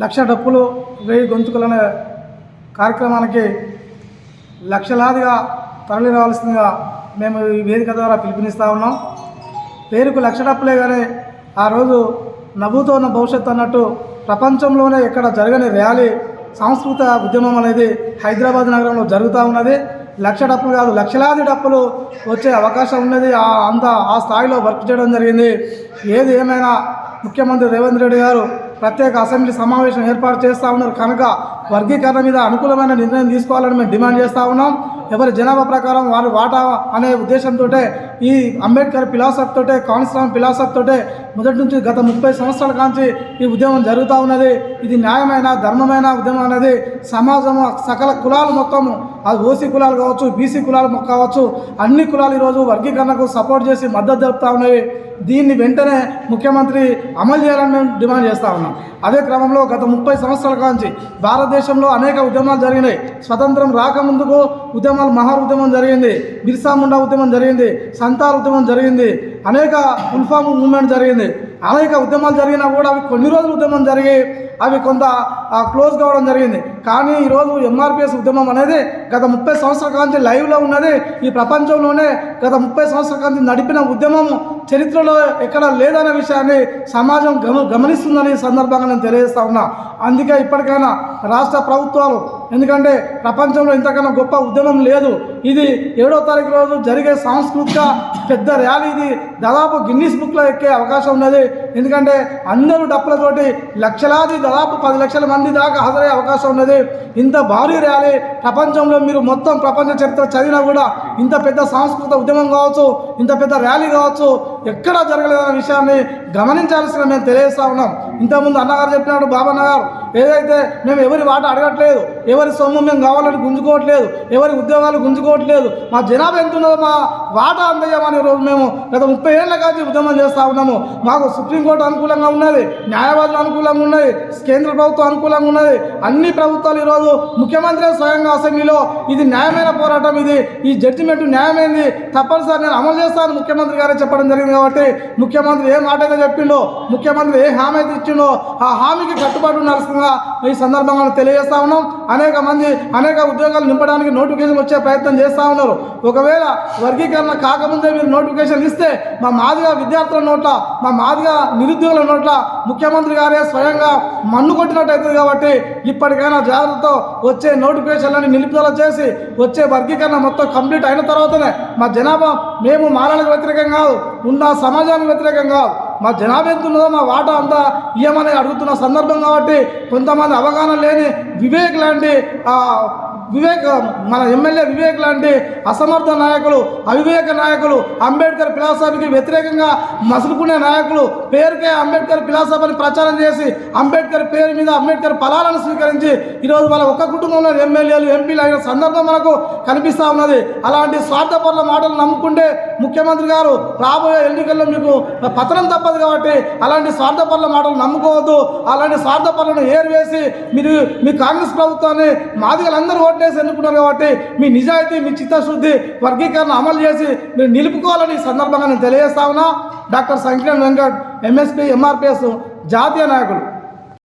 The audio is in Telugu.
లక్ష డప్పులు వేయి గొంతుకులనే కార్యక్రమానికి లక్షలాదిగా తరలి రావాల్సిందిగా మేము ఈ వేదిక ద్వారా పిలుపునిస్తూ ఉన్నాం. పేరుకు లక్ష డప్పులే కానీ ఆ రోజు నవ్వుతో ఉన్న భవిష్యత్తు అన్నట్టు ప్రపంచంలోనే ఎక్కడ జరగని ర్యాలీ సాంస్కృతిక ఉద్యమం అనేది హైదరాబాద్ నగరంలో జరుగుతూ ఉన్నది. లక్ష డప్పులు కాదు లక్షలాది డప్పులు వచ్చే అవకాశం ఉన్నది. ఆ అంత ఆ స్థాయిలో వర్క్ చేయడం జరిగింది. ఏది ఏమైనా ముఖ్యమంత్రి రేవంత్ రెడ్డి గారు ప్రత్యేక అసెంబ్లీ సమావేశం ఏర్పాటు చేస్తూ ఉన్నారు. కనుక వర్గీకరణ మీద అనుకూలమైన నిర్ణయం తీసుకోవాలని మేము డిమాండ్ చేస్తూ ఉన్నాం. ఎవరి జనాభా ప్రకారం వారి వాటా అనే ఉద్దేశంతో ఈ అంబేద్కర్ ఫిలాసఫ్ తోటే కాన్స్ట్రామ్ ఫిలాసఫ్ తోటే మొదటి నుంచి గత ముప్పై సంవత్సరాల కాంచి ఈ ఉద్యమం జరుగుతూ ఉన్నది. ఇది న్యాయమైన ధర్మమైన ఉద్యమం అనేది సమాజం సకల కులాలు మొత్తము అది ఓసీ కులాలు కావచ్చు బీసీ కులాలు కావచ్చు అన్ని కులాలు ఈరోజు వర్గీకరణకు సపోర్ట్ చేసి మద్దతు జరుపుతూ ఉన్నాయి దీన్ని వెంటనే ముఖ్యమంత్రి అమలు చేయాలని మేము డిమాండ్ చేస్తూ ఉన్నాం. అదే క్రమంలో గత ముప్పై సంవత్సరాల కాంచి భారతదేశంలో అనేక ఉద్యమాలు జరిగినాయి. స్వతంత్రం రాకముందుకు ఉద్యమాలు మహా ఉద్యమం జరిగింది. బిర్సా ముండా ఉద్యమం జరిగింది. సంతాల్ ఉద్యమం జరిగింది. అనేక ఉల్ఫామ్ మూవ్మెంట్ జరిగింది. అనేక ఉద్యమాలు జరిగినా కూడా అవి కొన్ని రోజులు ఉద్యమం జరిగి అవి కొంత క్లోజ్ కావడం జరిగింది. కానీ ఈరోజు ఎంఆర్పిఎస్ ఉద్యమం అనేది గత ముప్పై సంవత్సరాల కాంతి లైవ్లో ఉన్నది. ఈ ప్రపంచంలోనే గత ముప్పై సంవత్సరాల కాంతి నడిపిన ఉద్యమం చరిత్రలో ఎక్కడ లేదనే విషయాన్ని సమాజం గమ గమనిస్తుందని ఈ సందర్భంగా నేను తెలియజేస్తా ఉన్నా. అందుకే ఇప్పటికైనా రాష్ట్ర ప్రభుత్వాలు ఎందుకంటే ప్రపంచంలో ఇంతకన్నా గొప్ప ఉద్యమం లేదు. ఇది ఏడో తారీఖు రోజు జరిగే సాంస్కృతిక పెద్ద ర్యాలీ ఇది. దాదాపు గిన్నీస్ బుక్లో ఎక్కే అవకాశం ఉన్నది. ఎందుకంటే అందరూ డప్పులతోటి లక్షలాది దాదాపు పది లక్షల మంది దాకా హాజరయ్యే అవకాశం ఉన్నది. ఇంత భారీ ర్యాలీ ప్రపంచంలో మీరు మొత్తం ప్రపంచ చరిత్ర చదివినా కూడా ఇంత పెద్ద సాంస్కృతిక ఉద్యమం కావచ్చు ఇంత పెద్ద ర్యాలీ కావచ్చు ఎక్కడా జరగలేదన్న విషయాన్ని గమనించాల్సిన మేము తెలియజేస్తా ఉన్నాం. ఇంతకుముందు అన్నగారు చెప్పినాడు బాబన్న గారు ఏదైతే మేము ఎవరి వాట అడగట్లేదు ఎవరి సొమ్ము మేము కావాలని గుంజుకోవట్లేదు ఎవరి ఉద్యోగాలు గుంజుకోవట్లేదు మా జనాభా ఎంత ఉన్నదో మా వాటా అందజేయమని రోజు మేము గత ముప్పై ఏళ్ళ కాచి ఉద్యమం చేస్తూ ఉన్నాము. మాకు సుప్రీంకోర్టు అనుకూలంగా ఉన్నది న్యాయవాదులు అనుకూలంగా ఉన్నది కేంద్ర ప్రభుత్వం అనుకూలంగా ఉన్నది. అన్ని ప్రభుత్వాలు ఈరోజు ముఖ్యమంత్రి స్వయంగా అసెంబ్లీలో ఇది న్యాయమైన పోరాటం ఇది. ఈ జడ్జిమెంట్ న్యాయమైంది. తప్పనిసరి నేను అమలు చేస్తాను ముఖ్యమంత్రి గారే చెప్పడం జరిగింది కాబట్టి ముఖ్యమంత్రి ఏ మాట అయితే చెప్పిండో ముఖ్యమంత్రి ఏ హామీ అయితే ఇచ్చిండో ఆ హామీకి కట్టుబాటు నడుస్తుందా ఈ సందర్భంగా తెలియజేస్తా ఉన్నాం. అనేక మంది అనేక ఉద్యోగాలు నింపడానికి నోటిఫికేషన్ వచ్చే ప్రయత్నం చేస్తూ ఉన్నారు. ఒకవేళ వర్గీకరణ కాకముందే మీరు నోటిఫికేషన్ ఇస్తే మా మాదిగా విద్యార్థుల నోట్ల మా మాదిగా నిరుద్యోగుల నోట్ల ముఖ్యమంత్రి గారే స్వయంగా మన్ను కొట్టినట్టు అవుతుంది కాబట్టి ఇప్పటికైనా జాగ్రత్తతో వచ్చే నోటిఫికేషన్లని నిలుపుదల చేసి వచ్చే వర్గీకరణ మొత్తం కంప్లీట్ అయిన తర్వాతనే మా జనాభా మేము మారాలకు వ్యతిరేకం కాదు ఉన్న సమాజానికి వ్యతిరేకం కాదు. మా జనాభా ఎంత ఉన్నదో మా వాటా అంతా ఇయ్యమని అడుగుతున్న సందర్భం కాబట్టి కొంతమంది అవగాహన లేని వివేక్ లాంటి వివేక్ మన ఎమ్మెల్యే వివేక్ లాంటి అసమర్థ నాయకులు అవివేక నాయకులు అంబేద్కర్ ఫిలాసఫీకి వ్యతిరేకంగా మసులుకునే నాయకులు పేరుకే అంబేద్కర్ ఫిలాసఫీని ప్రచారం చేసి అంబేద్కర్ పేరు మీద అంబేద్కర్ ఫలాలను స్వీకరించి ఈరోజు వాళ్ళ ఒక్క కుటుంబంలో ఎమ్మెల్యేలు ఎంపీలు అయిన సందర్భం మనకు కనిపిస్తూ ఉన్నది. అలాంటి స్వార్థపరుల మాటలు నమ్ముకుంటే ముఖ్యమంత్రి గారు రాబోయే ఎన్నికల్లో మీకు పతనం తప్పదు కాబట్టి అలాంటి స్వార్థపరుల మాటలు నమ్ముకోవద్దు. అలాంటి స్వార్థపరులను ఏరివేసి మీరు మీ కాంగ్రెస్ ప్రభుత్వాన్ని మాదిగలందరూ ఓట్లేసి ఎన్నుకున్నారు కాబట్టి మీ నిజాయితీ మీ చిత్తశుద్ధి వర్గీకరణ అమలు చేసి మీరు నిలుపుకోవాలని సందర్భంగా నేను తెలియజేస్తా ఉన్నా. డాక్టర్ సంకీర్ణ వెంకట్ ఎంఎస్పీ ఎంఆర్పిఎస్ జాతీయ నాయకులు.